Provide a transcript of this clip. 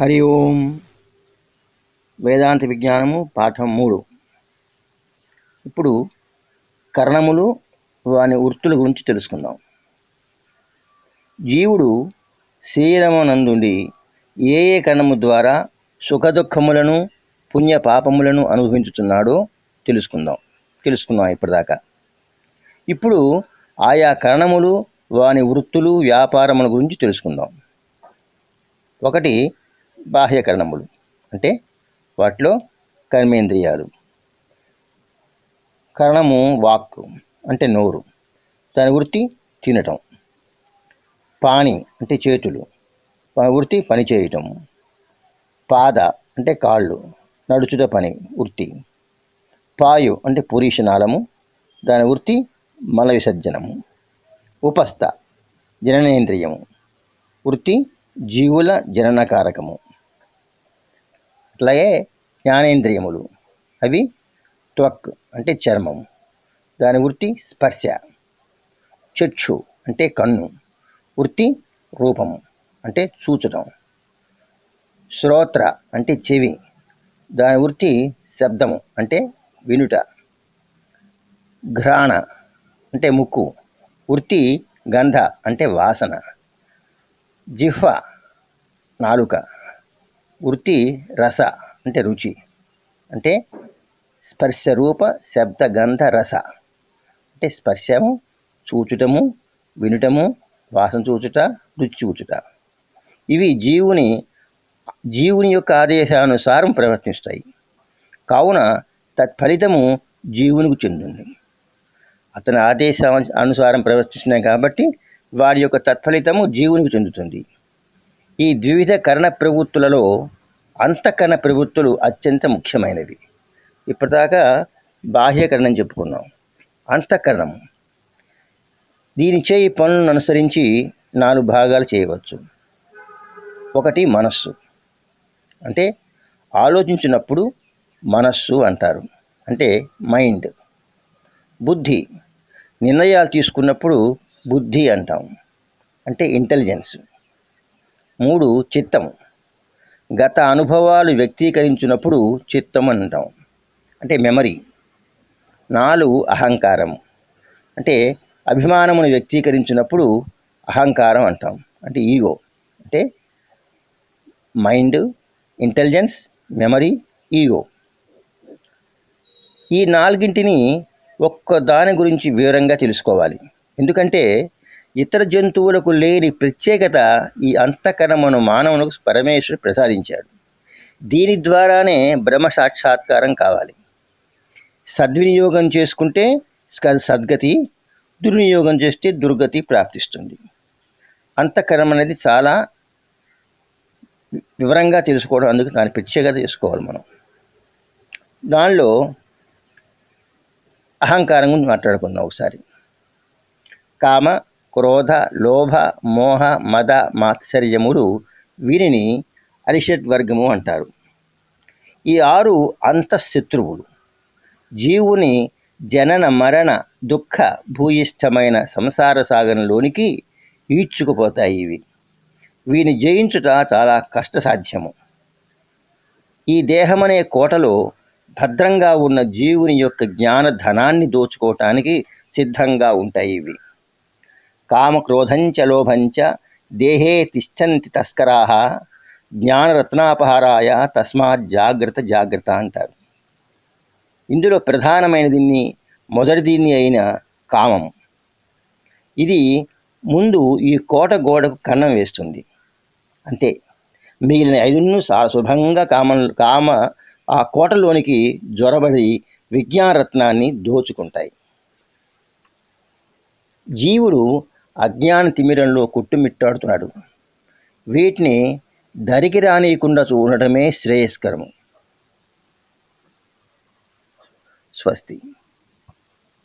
హరి ఓం. వేదాంత విజ్ఞానము పాఠం మూడు. ఇప్పుడు కరణములు వాని వృత్తుల గురించి తెలుసుకుందాం. జీవుడు శరీరమునందుండి ఏ ఏ కరణము ద్వారా సుఖదుఖములను పుణ్య పాపములను అనుభవించుతున్నాడో తెలుసుకుందాం. తెలుసుకుందాం ఇప్పటిదాకా. ఇప్పుడు ఆయా కరణములు వాని వృత్తులు వ్యాపారముల గురించి తెలుసుకుందాం. ఒకటి బాహ్యకరణములు. అంటే వాటిలో కర్మేంద్రియాలు. కరణము వాక్ అంటే నోరు. దాని వృత్తి తినటం. పాణి అంటే చేతులు. దాని వృత్తి పని చేయటం. పాద అంటే కాళ్ళు. నడుచుట పని వృత్తి. పాయు అంటే పురీషనాళము. దాని వృత్తి మల విసర్జనము. ఉపస్థ జననేంద్రియము. వృత్తి జీవుల జననకారకము. అట్లాగే జ్ఞానేంద్రియములు. అవి త్వక్ అంటే చర్మం దాని వృత్తి స్పర్శ. చక్షు అంటే కన్ను. వృత్తి రూపము అంటే చూచటం శ్రోత్ర అంటే చెవి. దాని వృత్తి శబ్దము అంటే వినుట. ఘ్రాణ అంటే ముక్కు. వృత్తి గంధ అంటే వాసన. జిహ్వ నాలుక. వృత్తి రస అంటే రుచి. అంటే స్పర్శ రూప శబ్ద గంధ రస. అంటే స్పర్శము చూచుటము వినుటము వాసన చూచుట రుచి చూచుట. ఇవి జీవుని జీవుని యొక్క ఆదేశానుసారం ప్రవర్తిస్తాయి. కావున తత్ఫలితము జీవునికి చెందింది. అతని ఆదేశం అనుసారం ప్రవర్తిస్తున్నాయి కాబట్టి వారి యొక్క తత్ఫలితము జీవునికి చెందుతుంది. ఈ ద్వివిధ కరణ ప్రవృత్తులలో అంతఃకరణ ప్రవృత్తులు అత్యంత ముఖ్యమైనవి. ఇప్పటిదాకా బాహ్యకరణం చెప్పుకున్నాం. అంతఃకరణం దీని చేయి పనులను అనుసరించి నాలుగు భాగాలు చేయవచ్చు. ఒకటి మనస్సు. అంటే ఆలోచించినప్పుడు మనస్సు అంటారు. అంటే మైండ్. బుద్ధి. నిర్ణయాలు తీసుకున్నప్పుడు బుద్ధి అంటాం. అంటే ఇంటెలిజెన్స్. మూడు చిత్తం. గత అనుభవాలు వ్యక్తీకరించినప్పుడు చిత్తం అంటాం అంటే మెమరీ. నాలుగు అహంకారం. అంటే అభిమానమును వ్యక్తీకరించినప్పుడు అహంకారం అంటాం. అంటే ఈగో. అంటే మైండ్ ఇంటెలిజెన్స్ మెమరీ ఈగో. ఈ నాలుగింటిని ఒక్క దాని గురించి వివరంగా తెలుసుకోవాలి. ఎందుకంటే ఇతర జంతువులకు లేని ప్రత్యేకత ఈ అంతఃకరణమును మానవునికి పరమేశ్వరుడు ప్రసాదించాడు. దీని ద్వారానే బ్రహ్మ సాక్షాత్కారం కావాలి. సద్వినియోగం చేసుకుంటే సద్గతి దుర్వినియోగం చేస్తే దుర్గతి ప్రాప్తిస్తుంది. అంతఃకరం అనేది చాలా వివరంగా తెలుసుకోవడం అందుకు దాని ప్రత్యేకత తెలుసుకోవాలి మనం. దానిలో అహంకారం గురించి మాట్లాడుకుందాం ఒకసారి. కామ క్రోధ లోభ మోహ మద మాత్సర్యములు వీరిని అరిషట్ వర్గము అంటారు. ఈ ఆరు అంతఃశత్రువులు జీవుని జనన మరణ దుఃఖ భూయిష్టమైన సంసార సాగరంలోనికి ఈడ్చుకుపోతాయి ఇవి. వీని జయించుట చాలా కష్టసాధ్యము. ఈ దేహమనే కోటలో భద్రంగా ఉన్న జీవుని యొక్క జ్ఞాన ధనాన్ని దోచుకోవటానికి సిద్ధంగా ఉంటాయి ఇవి. కామక్రోధంచ లోభంచ దేహే తిష్టంతి తస్కరాహ జ్ఞానరత్నాపహారాయ తస్మాత్ జాగ్రత్త జాగ్రత్త అంటారు. ఇందులో ప్రధానమైన దీన్ని మొదటి దీన్ని అయిన కామం. ఇది ముందు ఈ కోట గోడకు కన్నం వేస్తుంది. అంతే. మిగిలిన ఐదును శుభంగా కామ కామ ఆ కోటలోనికి జ్వరబడి విజ్ఞానరత్నాన్ని దోచుకుంటాయి. జీవుడు అజ్ఞాన తిమిరంలో కుట్టుమిట్టాడుతున్నాడు. వీటిని దరికి రానియకుండా చూడటమే శ్రేయస్కరము. స్వస్తి.